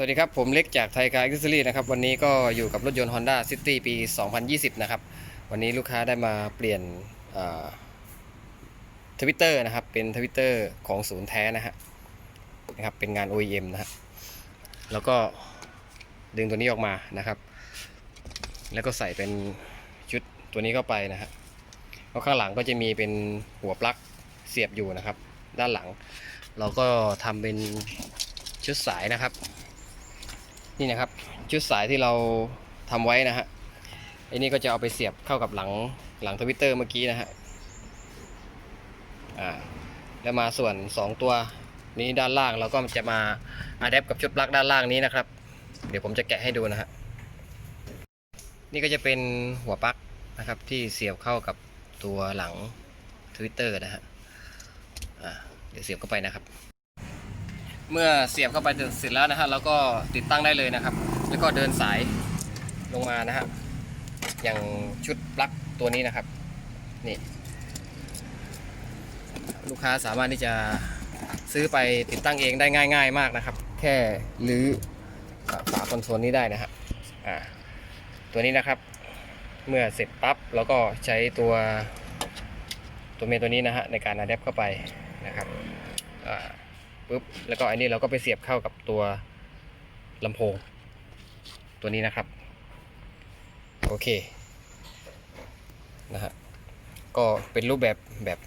สวัสดีครับ ผมเล็กจากไทยคาร์อิสซี่นะครับ วันนี้ก็อยู่กับรถยนต์ Honda City ปี 2020 นะครับ วันนี้ลูกค้าได้มาเปลี่ยนทวิตเตอร์นะครับ เป็นทวิตเตอร์ของศูนย์แท้นะฮะนะครับเป็นงาน OEM นะฮะแล้วก็ดึงตัวนี้ออกมานะครับ แล้วก็ใส่เป็นชุดตัวนี้เข้าไปนะฮะแล้วข้างหลังก็จะมีเป็นหัวปลั๊กเสียบอยู่นะครับ ด้านหลัง เราก็ทำเป็นชุดสายนะครับ นี่นะครับชุดสายที่เราทำไว้นะฮะไอ้นี่ก็จะเอาไปเสียบเข้ากับหลังหลังทวิตเตอร์เมื่อกี้นะฮะอ่าแล้วมาส่วน 2 ตัวนี้ด้านล่างเราก็จะมาอัดแอปกับชุดปลั๊กด้านล่างนี้นะครับ เดี๋ยวผมจะแกะให้ดูนะฮะนี่ก็จะเป็นหัวปลั๊กนะครับที่เสียบเข้ากับตัวหลังทวิตเตอร์นะฮะเดี๋ยวเสียบเข้าไปนะครับ เมื่อเสียบเข้าไปเสร็จแล้วนะฮะเราก็ติดตั้งได้เลยนะครับ แล้วก็เดินสายลงมานะฮะอย่างชุดปลั๊กตัวนี้นะครับนี่ลูกค้าสามารถที่จะซื้อไปติดตั้งเองได้ง่าย ๆ มากนะครับ แค่รื้อฝาคอนโซลนี้ได้นะฮะอ่าตัวนี้นะครับเมื่อเสร็จปั๊บเราก็ใช้ตัวตัวเมนตัวนี้นะฮะในการอัดแอปเข้าไปนะครับอ่า ปุ๊บแล้วก็อันนี้เราก็ไปเสียบเข้ากับตัวลำโพง ตัวนี้นะครับ โอเคนะฮะก็เป็นรูปแบบแบบ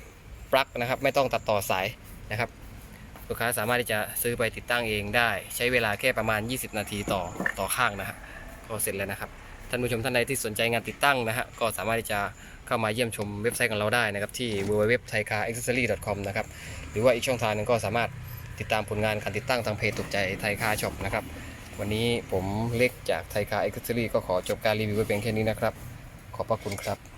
ปลั๊กนะครับ ไม่ต้องตัดต่อสายนะครับ ลูกค้าสามารถที่จะซื้อไปติดตั้งเองได้ ใช้เวลาแค่ประมาณ 20 นาทีต่อต่อข้างนะฮะก็เสร็จแล้วนะครับท่านผู้ชมท่านใดที่สนใจงานติดตั้งนะฮะก็สามารถที่จะเข้ามาเยี่ยมชมเว็บไซต์ของเราได้นะครับที่ www.thaicaraccessory.com นะครับหรือว่าอีกช่องทางหนึงก็สามารถ ติดตามผลงานการติดตั้งทางเพจถูกใจไทยคาช็อปนะครับ วันนี้ผมเล็กจากไทยคาเอ็กซ์ซอรี่ก็ขอจบการรีวิวไว้เพียงแค่นี้นะครับ ขอบพระคุณครับ